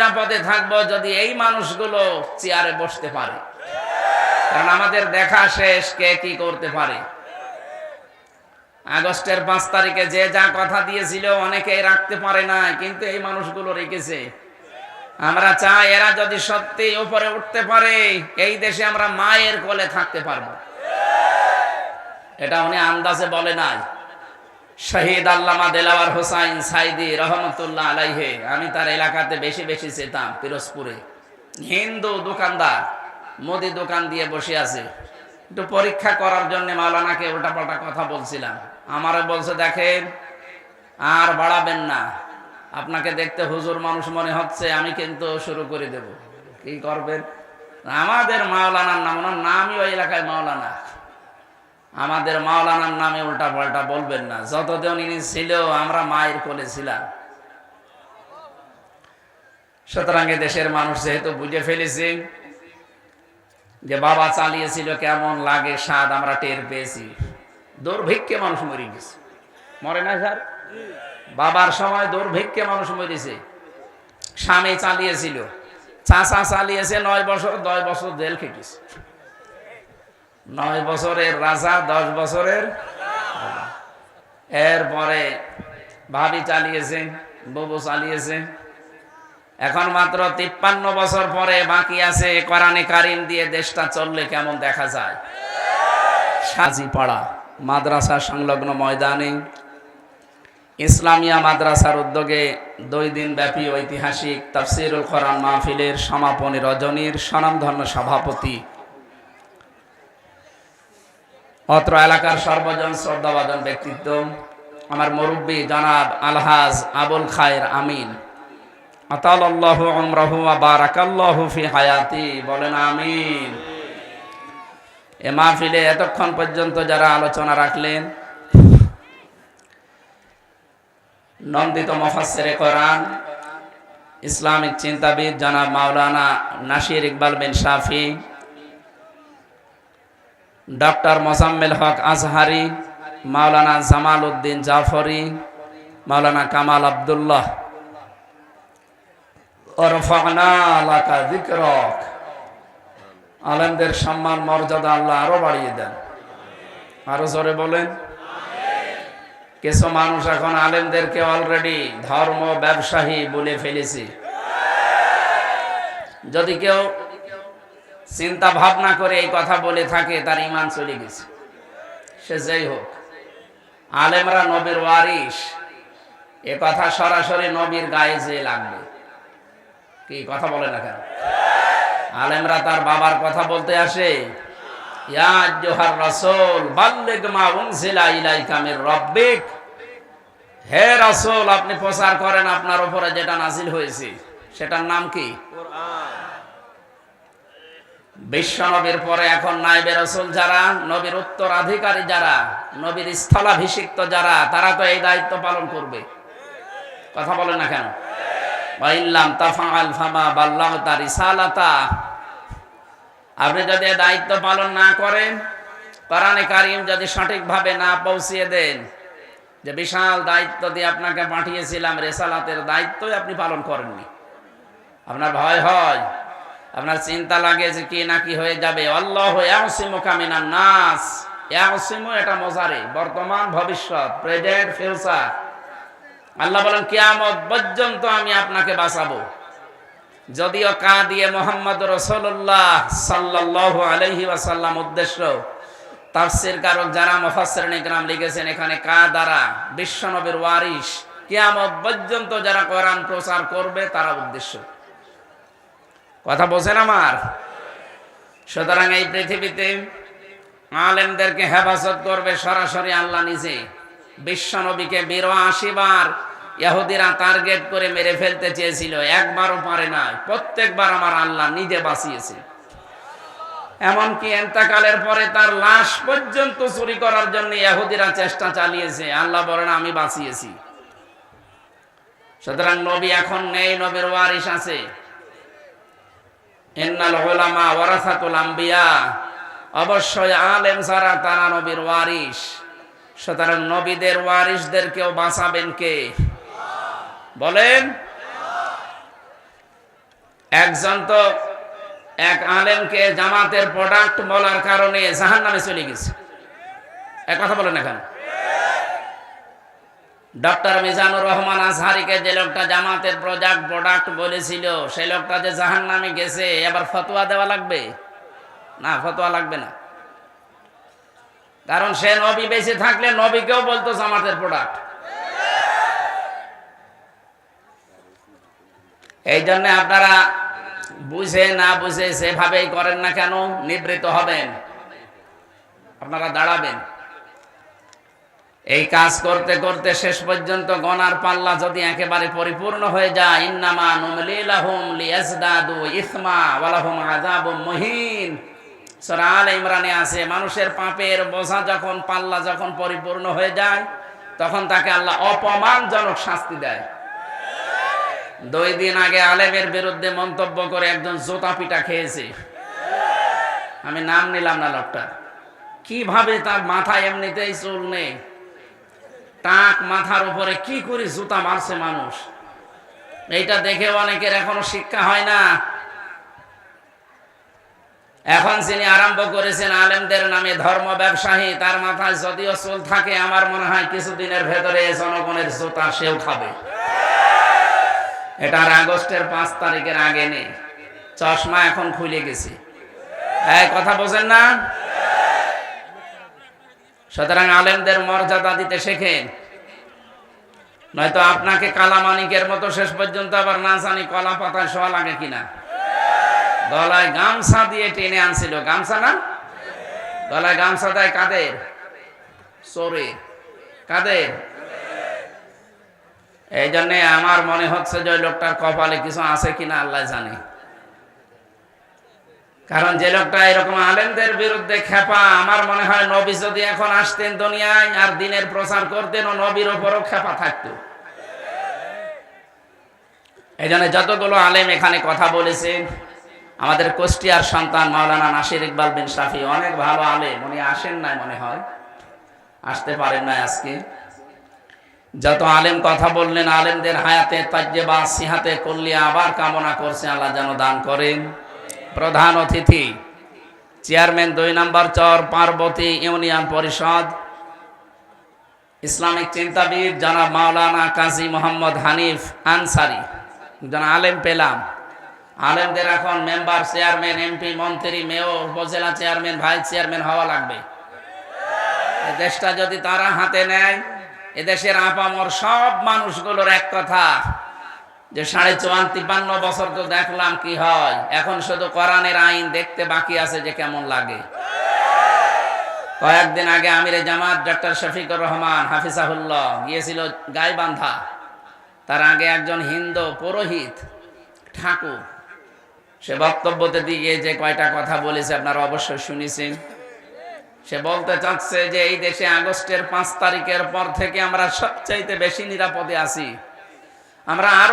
নিরাপদে থাকব যদি এই মানুষগুলো চেয়ারে বসতে পারে। কারণ আমাদের দেখা শেষ, কে কি করতে পারে? আগস্টের পাঁচ তারিখে যে যা কথা দিয়েছিল অনেকেই রাখতে পারে না, কিন্তু এই মানুষগুলো রেখেছে। আমরা চাই এরা যদি সত্যি উপরে উঠতে পারে, এই দেশে আমরা মায়ের কোলে থাকতে পারব। এটা উনি আন্দাজে বলে নাই। শহীদ আল্লামা দেলাওয়ার হোসাইন সাইদি রহমতুল্লাহ আলাইহে, আমি তার এলাকাতে বেশি বেশি যেতাম পিরোজপুরে। হিন্দু দোকানদার, মুদি দোকান দিয়ে বসে আছে। একটু পরীক্ষা করার জন্য মাওলানাকে উল্টাপাল্টা কথা বলছিলাম। আমারও বলছে, দেখেন, আর বাড়াবেন না। আপনাকে দেখতে হুজুর মানুষ মনে হচ্ছে, আমি কিন্তু শুরু করে দেব। কি করবেন? আমাদের মাওলানার নাম, ওনার নামই ওই এলাকায় মাওলানা। আমাদের মাওলানার নামে উল্টা পাল্টা বলবেন না। যতদিন ইনি ছিল, আমরা মায়ের কোলে ছিলাম। সুতরাং দেশের মানুষ যেহেতু বুঝে ফেলেছি যে বাবা চালিয়েছিল কেমন লাগে স্বাদ আমরা টের পেয়েছি। দুর্ভিক্ষে মানুষ মরে গেছে। মরে না স্যার? বাবার সময় দুর্ভিক্ষে মানুষ মরেছে। স্বামী চালিয়েছিল, চাচা চালিয়েছে, নয় বছর, দশ বছর জেল খেটেছে। নয় বছরের রাজা, দশ বছরের এরপরে ভাবি চালিয়েছে ববু চালিয়েছে এখন মাত্র তিপ্পান্ন বছর পরে বাকি আছে, কোরআনে কারিম দিয়ে দেশটা চললে কেমন দেখা যায়? সাজিপাড়া মাদ্রাসা সংলগ্ন ময়দানে। ইসলামিয়া মাদ্রাসার উদ্যোগে দুই দিন ব্যাপী ঐতিহাসিক তাফসিরুল কোরআন মাহফিলের সমাপনী রজনীর স্বনামধন্য সভাপতি অত্র এলাকার সর্বজন শ্রদ্ধাবাদন ব্যক্তিত্ব, আমার মুরব্বী জনাব আলহাজ আবুল খায়ের আমিন। হায়াতি, বলেন আমিন। এ মাহফিলে এতক্ষণ পর্যন্ত যারা আলোচনা রাখলেন, নন্দিত মফাসসিরে কোরআন, ইসলামিক চিন্তাবিদ জনাব মাওলানা নাসির ইকবাল বিন শাফি ডক্টর মোসাম্মেল হক আজহারি, মাওলানা জামাল উদ্দিন জাফরি, মাওলানা কামাল আবদুল্লাহ। আলেমদের সম্মান, মর্যাদা আল্লাহ আরও বাড়িয়ে দেন। আরও জোরে বলেন। কিছু মানুষ এখন আলেমদেরকে অলরেডি ধর্ম ব্যবসায়ী বলে ফেলেছে। যদি কেউ চিন্তা ভাবনা করে এই কথা বলে থাকে, তার ইমান চলে গেছে। সে যেই হোক, আলেমরা নবীর ওয়ারিস এ কথা সরাসরি নবীর গায়ে যে লাগবে। কি, কথা বলে না কেন? আলেমরা তার বাবার কথা বলতে আসে হে রাসূল, আপনি প্রচার করেন আপনার উপরে যেটা নাজিল হয়েছে, সেটার নাম কি? বিশ্ব নবীর পরে এখন নাইবে রসুল যারা, নবীর উত্তরাধিকারী যারা, নবীর স্থলাভিষিক্ত যারা, তারা তো এই দায়িত্ব পালন করবে। কথা বলে না কেন? আপনি যদি দায়িত্ব পালন না করেন, কোরআনে কারিম যদি সঠিকভাবে না পৌঁছিয়ে দেন, যে বিশাল দায়িত্ব দিয়ে আপনাকে পাঠিয়েছিলাম, রেসালাতের দায়িত্বই আপনি পালন করেননি। আপনার ভয় হয়। আপনার চিন্তা লাগে যে কি না কি হয়ে যাবে? আল্লাহ কামিনান নাস। ইয়াসিমু এটা মজারে, বর্তমান, ভবিষ্যৎ, প্রেজেন্ট, ফিউচার। আল্লাহ বলেন, কিয়ামত পর্যন্ত আমি আপনাকে বাঁচাবো। যদিও কা দিয়ে মোহাম্মদ রসল্লাহ সাল্লাহ আলহি ওয়াসাল্লাম উদ্দেশ্য, তাফসির কারক যারা মুফাসসিরিন ইকরাম লিখেছেন, এখানে কা দ্বারা বিশ্বনবীর ওয়ারিস কিয়ামত পর্যন্ত যারা কোরআন প্রচার করবে, তারা উদ্দেশ্য। কথা বোঝেন আমার? সুতরাং এই পৃথিবীতে আলেমদেরকে হেফাজত করবে সরাসরি আল্লাহ নিজে। বিশ্বনবীকে বিরাশি বার ইহুদিরা টার্গেট করে মেরে ফেলতে চেয়েছিল, একবারও পারে নাই, প্রত্যেকবার আমার আল্লাহ নিজে বাঁচিয়েছে। এমনকি এন্তাকালের পরে তার লাশ পর্যন্ত চুরি করার জন্য ইহুদিরা চেষ্টা চালিয়েছে, আল্লাহ বলেন, আমি বাঁচিয়েছি। সুতরাং নবী এখন নেই, নবীর ওয়ারিস আছে। ইন্নাল উলামা ওয়ারাসাতুল আম্বিয়া। অবশ্যই আলেম ছাড়া তারা নবীর ওয়ারিস সুতরাং নবীদের ওয়ারিসদেরকেও বাঁচাবেন কে? বলেন। একজন তো এক আলেমকে জামাতের প্রোডাক্ট বলার কারণে জাহান নামে চলে গেছে। এক কথা বলেন এখন ডক্টর মিজানুর রহমান আজহারিকে যে লোকটা জামাতের প্রোডাক্ট প্রোডাক্ট বলেছিল, সেই লোকটা যে জাহান নামে গেছে, এবার ফতোয়া দেওয়া লাগবে? না, ফতোয়া লাগবে না। কারণ সে নবী বেঁচে থাকলে নবীকেও বলতো জামাতের প্রোডাক্ট। এই জন্য আপনারা বুঝে না বুঝে সেভাবেই করেন না কেন, নিবৃত হবেন। আপনারা দাঁড়াবেন। এই কাজ করতে করতে শেষ পর্যন্ত গনার পাল্লা যদি একেবারে পরিপূর্ণ হয়ে যায়, ইন্নামা নুমলিলাহুম লিয়াজদাদু ইসমা ওয়ালাহুম আযাবুম মুহিন। সূরা আল ইমরানে আছে, মানুষের পাপের বোঝা যখন, পাল্লা যখন পরিপূর্ণ হয়ে যায়, তখন তাকে আল্লাহ অপমানজনক শাস্তি দেয়। দুই দিন আগে আলেমের বিরুদ্ধে মন্তব্য করে একজন জোতা পিটা খেয়েছে। আমি নাম নিলাম না লোকটা। কীভাবে তার মাথায় এমনিতেই চুল নেই? টাক মাথার উপরে কি করে জুতা মারছে মানুষ? এইটা দেখে অনেকের এখনও শিক্ষা হয় না। এখন যিনি আরম্ভ করেছেন আলেমদের নামে ধর্ম ব্যবসায়ী, তার মাথায় যদিও চুল থাকে, আমার মনে হয় কিছুদিনের ভেতরে জনগণের জুতা সেও খাবে। এটা আর আগস্টের পাঁচ তারিখের আগে নেই। চশমা এখন খুলে গেছে। কথা বোঝেন না? সুতরাং আলেমদের মর্যাদা দিতে শেখেন। নয়তো আপনাকে কালামানিকের মতো শেষ পর্যন্ত আবার না জানি কলা পাতায় শোয়া লাগে কিনা। গলায় গামছা দিয়ে টেনে আনছিল। গামছা না? গলায় গামছা দেয় কাদের? চোরে। কাদের? এই জন্যে আমার মনে হচ্ছে যে লোকটার কপালে কিছু আছে কিনা আল্লাহ জানে। কারণ যে লোকটা এরকম আলেমদের বিরুদ্ধে খেপা, আমার মনে হয় নবী যদি এখন আসতেন দুনিয়ায় আর দিনের প্রচার করতেন, ও নবীর ওপরও খেপা থাকতো। এই জন্য যতগুলো আলেম এখানে কথা বলেছেন আমাদের কুষ্টিয়ার সন্তান মাওলানা নাসির ইকবাল বিন শাফি অনেক ভালো আলেম, উনি আসেন নাই মনে হয়, আসতে পারেন না আজকে। যত আলেম কথা বললেন, আলেমদের হায়াতে, তাজ্জেবা, সিহাতে করলে আবার কামনা করছে, আল্লাহ যেন দান করেন। প্রধান অতিথি, চেয়ারম্যান দুই নম্বর চর পার্বতী ইউনিয়ন পরিষদ, ইসলামিক চিন্তাবিদ জনাব মাওলানা কাজী মোহাম্মদ হানিফ আনসারি একজন আলেম পেলাম। আলেমদের এখন মেম্বার, চেয়ারম্যান, এমপি, মন্ত্রী, মেয়র, উপজেলা চেয়ারম্যান, ভাইস চেয়ারম্যান হওয়া লাগবে। দেশটা যদি তারা হাতে নেয়, এদেশের আপামর সব মানুষগুলোর এক কথা যে সাড়ে চুয়ান তিপ্পান্ন বছর তো দেখলাম কি হয়। এখন শুধু কোরআনের আইন দেখতে বাকি আছে যে কেমন লাগে। কয়েকদিন আগে আমিরে জামাত ডক্টর শফিকুর রহমান হাফিজাহুল্লাহ গিয়েছিল গাইবান্ধা। তার আগে একজন হিন্দু পুরোহিত ঠাকুর। সে বক্তব্যতে দিয়ে যে কয়টা কথা বলেছে আপনারা অবশ্যই শুনেছেন। সে বলতে চাচ্ছে যে এই দেশে আগস্টের পাঁচ তারিখের পর থেকে আমরা সবচাইতে বেশি নিরাপদে আছি। আমরা আরও